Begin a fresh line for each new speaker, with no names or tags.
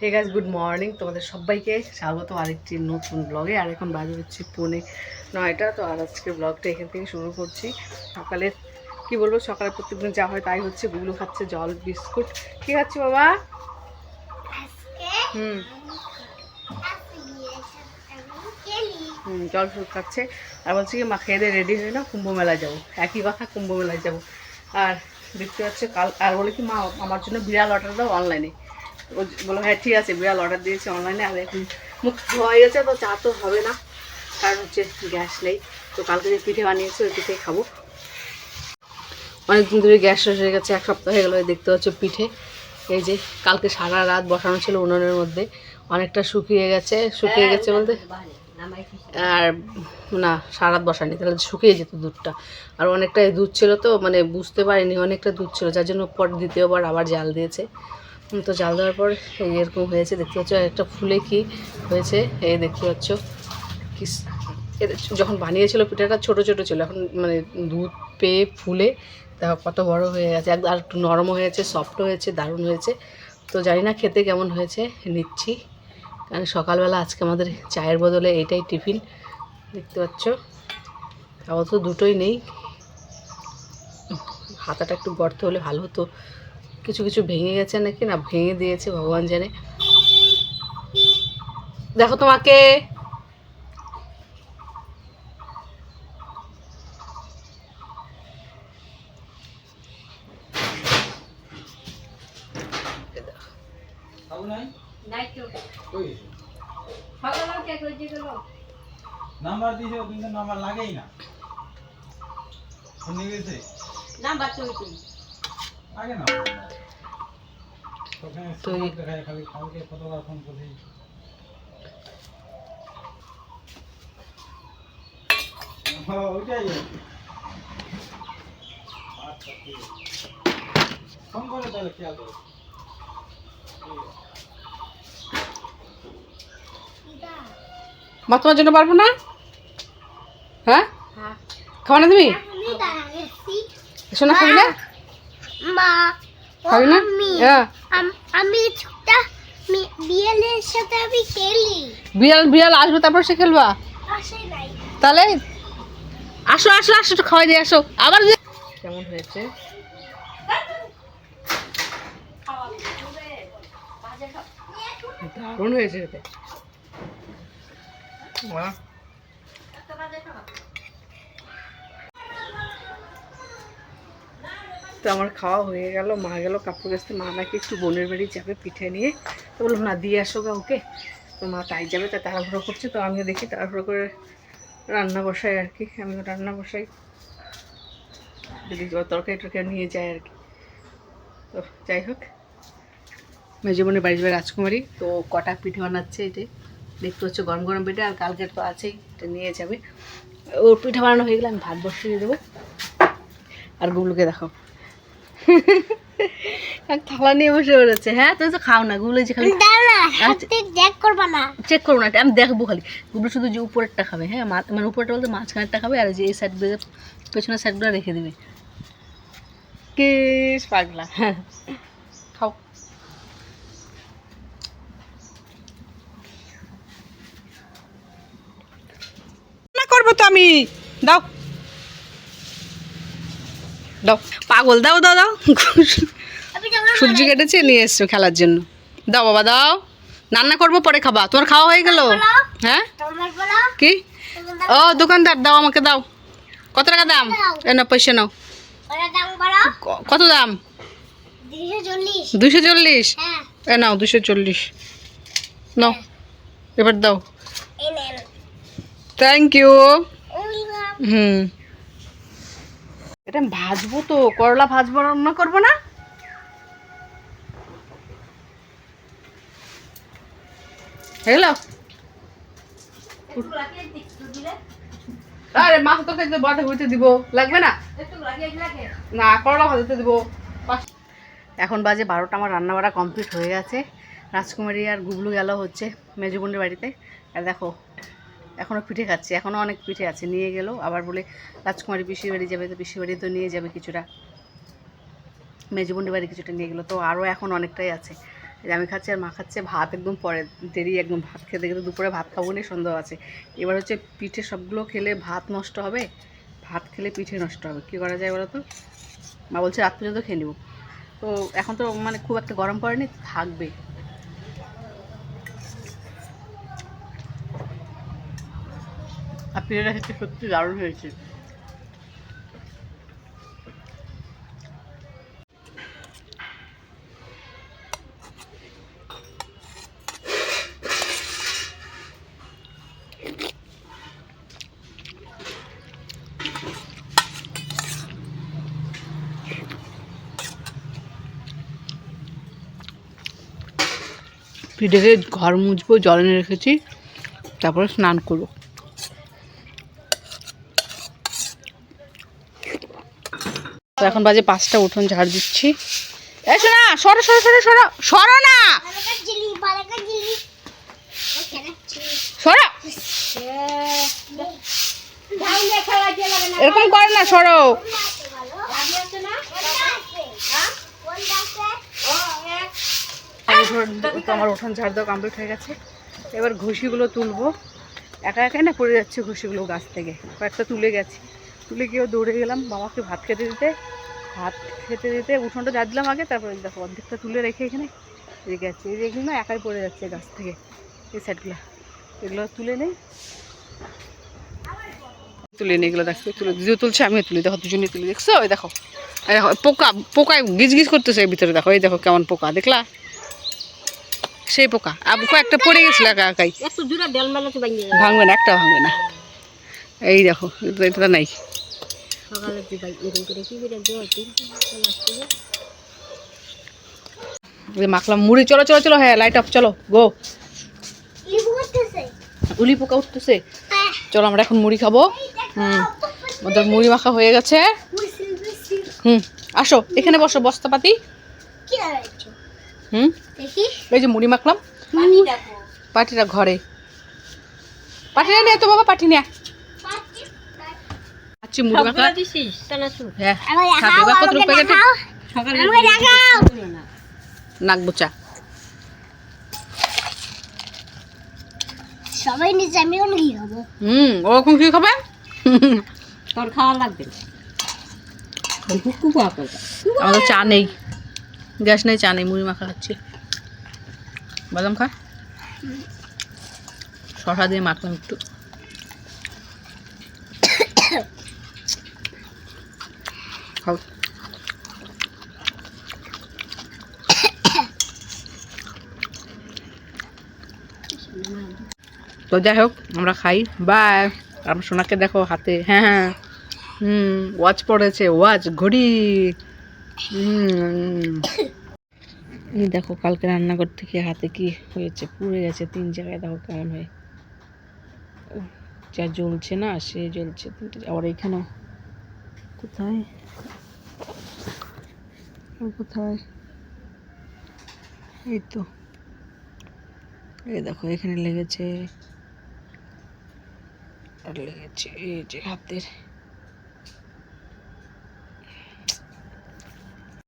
Hey guys good morning তোমাদের সবাইকে স্বাগত আরেকটি নতুন ব্লগে আর এখন বাজে হচ্ছে পৌনে নয়টা তো আর আজকে ব্লগটা এখান থেকে শুরু করছি। সকালে কি বলব সকালে প্রত্যেকদিন যা হয় তাই হচ্ছে। গুগলো খাচ্ছে জল বিস্কুট। কি খাচ্ছি বাবা? হুম। হুম জল ফ্রুট খাচ্ছে। আর বলছি কি মা খেয়ে রেডি হয়ে না কুম্ভ মেলায় যাব। একই কথা কুম্ভ মেলায় যাব। আর দেখতে পাচ্ছে কাল আর বলে কি মা আমার জন্য বিড়াল অর্ডার দাও অনলাইনে ও বলো হ্যাঁ ঠিক আছে বিড়াল অর্ডার দিয়েছি অনলাইনে আর এখন মুখ হয়ে গেছে তো চা তো হবে না। কারণ হচ্ছে গ্যাস নেই। তো কালকে যে পিঠে বানিয়েছি ওই পিঠে খাব। অনেকদিন ধরে গ্যাস শেষ হয়ে গেছে এক সপ্তাহ হয়ে গেলো দেখতে পাচ্ছ পিঠে। এই যে কালকে সারা রাত বসানো ছিল উনুনের মধ্যে। অনেকটা শুকিয়ে গেছে শুকিয়ে গেছে বলতে? আর না সারা রাত বসানি তাহলে শুকিয়ে যেত দুধটা। আর অনেকটা দুধ ছিল তো মানে বুঝতে পারিনি অনেকটা দুধ ছিল যার জন্য পর দ্বিতীয়বার আবার জাল দিয়েছে। তো জাল দেওয়ার পর এই এরকম হয়েছে, দেখতে পাচ্ছ একটা ফুলে কি হয়েছে, এই দেখতে পাচ্ছ, কি যখন বানিয়েছিল পিঠাটা ছোট ছোট ছিল, এখন মানে দুধ পেয়ে ফুলে দেখো কত বড় হয়ে গেছে আর একটু নরমও হয়েছে সফট হয়েছে, দারুণ হয়েছে, তো জানি না খেতে কেমন হয়েছে, নিচ্ছি, কারণ সকালবেলা আজকে আমাদের চায়ের বদলে এটাই টিফিন, দেখতে পাচ্ছ আবার তো দুটোই নেই, হাতাটা একটু গর্ত হলে ভালো হতো কিছু কিছু ভেঙে গেছে নাকি? না ভেঙে দিয়েছে ভগবান জানে। দেখো তোমাকে।
নাম্বার দিয়েছে কিন্তু নাম্বার লাগেই না। শুনে গেছে? আগে না ওখানে
তো
ফোন হ্যাঁ আচ্ছা ঠিক আছে। ফোন করে তাহলে খেয়াল করো।
মা তোমার জন্য পারব না? হ্যাঁ? খাব না তুমি? শোনা খাবি না?
মা
না?
আমি।
হ্যাঁ
আমি ছোটটা মি- বিড়ালের সাথে আমি খেলি।
বিড়াল বিড়াল আসবে তারপর সে খেলবা?
আসে
তাহলে আসো আসো আসো একটু খাওয়াই দিয়ে আসো। আবার কেমন হয়েছে? দারুণ হয়েছে। খেতে তো আমার খাওয়া হয়ে গেল, মা গেল কাপড় কাচতে, মা নাকি একটু বোনের বাড়ি যাবে পিঠে নিয়ে। তো বললাম না, দিয়ে আসো গা ওকে। তো মা তাই যাবে তাই তাড়াহুড়ো করছে, তো আমিও দেখি তাড়াহুড়ো করে রান্না বসাই আর কি, আমিও রান্না বসাই। যদি তরকারি টরকারি নিয়ে যায় আর কি। তো যাই হোক। মেজমনি বাড়ি যাবে রাজকুমারী, তো কটা পিঠে বানাচ্ছে এটাই দেখতে হচ্ছে গরম গরম পিঠে, আর কালকে তো আছেই, এটা নিয়ে যাবে। ওর পিঠে বানানো হয়ে গেলে আমি ভাত বসিয়ে দেবো। আর গুগলুকে দেখো এক থালা নিয়ে বসে পড়েছে হ্যাঁ তুমি তো খাও না গুগলো যে খালি
দেখ করবা না।
চেক করব না আমি দেখব খালি। গুগলো শুধু যে উপরেরটা খাবে হ্যাঁ মা- মানে উপরেরটা বলতে মাঝখানেরটা খাবে আর যে এই সাইডগুলো পেছনের সাইডগুলো রেখে দিবে। কিস পাগলা। হ্যাঁ। খাও। না করব তো আমি। দাও। দাও। পাগল দাও দাও দাও। সবজি কেটেছে নিয়ে এসছো খেলার জন্য। দাও বাবা দাও। রান্না করব পরে খাবা। তোমার খাওয়া হয়ে গেল? হ্যাঁ? কি? ও দোকানদার দাও আমাকে দাও। কত টাকা দাম? এ না পয়সা নাও। কত দাম?
দুশো চল্লিশ।
দুশো চল্লিশ?
হ্যাঁ।
এ নাও দুশো চল্লিশ। নাও এবার দাও। থ্যাংক ইউ হুম। এটা আমি ভাজবো তো করলা ভাজবো রান্না করব না? হয়ে গেল আরে মাছ তো খেতে বাটা হইতে দিব লাগবে না? না করলা ভাজতে দিব। এখন বাজে বারোটা আমার রান্না বাড়া কমপ্লিট হয়ে গেছে। রাজকুমারী আর গুবলু গেল হচ্ছে মেজুবন্ডের বাড়িতে। আর দেখো এখনও পিঠে খাচ্ছি এখনও অনেক পিঠে আছে, নিয়ে গেল, আবার বলে রাজকুমারী পিসির বাড়ি যাবে, তো পিসির বাড়ি তো নিয়ে যাবে কিছুটা। মেজুবন্ডি বাড়ি কিছুটা নিয়ে গেলো, তো আরও এখন অনেকটাই আছে। আমি খাচ্ছি আর মা খাচ্ছে ভাত একদম পরে, দেরি একদম ভাত খেতে খেতে দুপুরে ভাত খাব নি সন্দেহ আছে। এবার হচ্ছে পিঠে সবগুলো খেলে ভাত নষ্ট হবে, ভাত খেলে পিঠে নষ্ট হবে, কী করা যায় বলো তো মা বলছে, রাত পর্যন্ত খেয়ে নিবো। তো এখন তো মানে খুব একটা গরম পড়েনি, থাকবে। পিঠেটা খেতে সত্যি দারুণ হয়েছে। পিঠেকে ঘর মুছবো জল এনে রেখেছি তারপরে স্নান করব। তো এখন বাজে পাঁচটা, উঠোন ঝাড় দিচ্ছি। এসো না সরো সরো সরো সরো না! এরকম করে না, সরো। আমার উঠোন ঝাড় দেওয়া কমপ্লিট হয়ে গেছে। এবার ঘুষিগুলো তুলবো। একা একাই না পড়ে যাচ্ছে ঘুষিগুলো গাছ থেকে। কয়েকটা তুলে গেছি। তুলে গিয়েও দৌড়ে গেলাম বাবাকে ভাত খেতে দিতে। ভাত খেতে দিতে উঠোনটা ঝাড় দিলাম আগে তারপরে দেখো অর্ধেকটা তুলে রেখে এখানে রেখে যাচ্ছে। এই এগুলো না একাই পড়ে যাচ্ছে গাছ থেকে এই সাইডগুলো। এগুলো তুলে নেই। তুলে নিয়ে এগুলো দেখো তুলে দিদিও তুলছে আমিও তুলি। দেখো দুজনেই তুলি দেখছ? ওই দেখো এই দেখো পোকা পোকায় গিজ গিজ করতেছে এর ভিতরে। দেখো এই দেখো কেমন পোকা দেখলা? সেই পোকা। আবু একটা পড়ে গেছিল একা একাই। ভাঙবে না একটা ভাঙবে না। এই দেখো এটা নাই।
সকালে তুই বাই এরকম করে কি করে দিও তুই
এই যে মাখলাম মুড়ি চলো চলো চলো হ্যাঁ লাইট অফ চলো গো উলি পোকা উঠতেছে।
হ্যাঁ।
চলো আমরা এখন মুড়ি খাব। হুম। আমাদের মুড়ি মাখা হয়ে গেছে। হুম আসো এখানে বসো বস্তাপাতি।
কি হয়েছে
হুম?
দেখি।
এই যে মুড়ি মাখলাম। পাটিটা ঘরে। পাটিটা নিয়ে তো বাবা পাটি নিয়ে আচ্ছা মুড়ি মাখা। হ্যাঁ কত প্যাকেটে
দেখাও।
নাক বোচা
সবাই কি খাব?
হুম কি খাবে?
তোর খাওয়া লাগবে
আমাদের চা নেই। গ্যাস নেই চা নেই মুড়ি মাখা খাচ্ছি। বাদাম খা। শশা দিয়ে মাখলাম একটু। তো যাই হোক, আমরা খাই। বাই। আমার সোনাকে দেখো হাতে। হ্যাঁ হ্যাঁ। হুম ওয়াচ পড়েছে। ওয়াচ ঘড়ি। হুম। দেখো, কালকে রান্নাঘর থেকে হাতে কি হয়েছে? পুড়ে গেছে তিন জায়গায়। দেখো কেমন হয়ে। যা জ্বলছে না, সে জ্বলছে আবার এখানেও কোথায়? কোথায়? এই তো। এই দেখো এখানে লেগেছে আর লেগেছে এই যে হাতের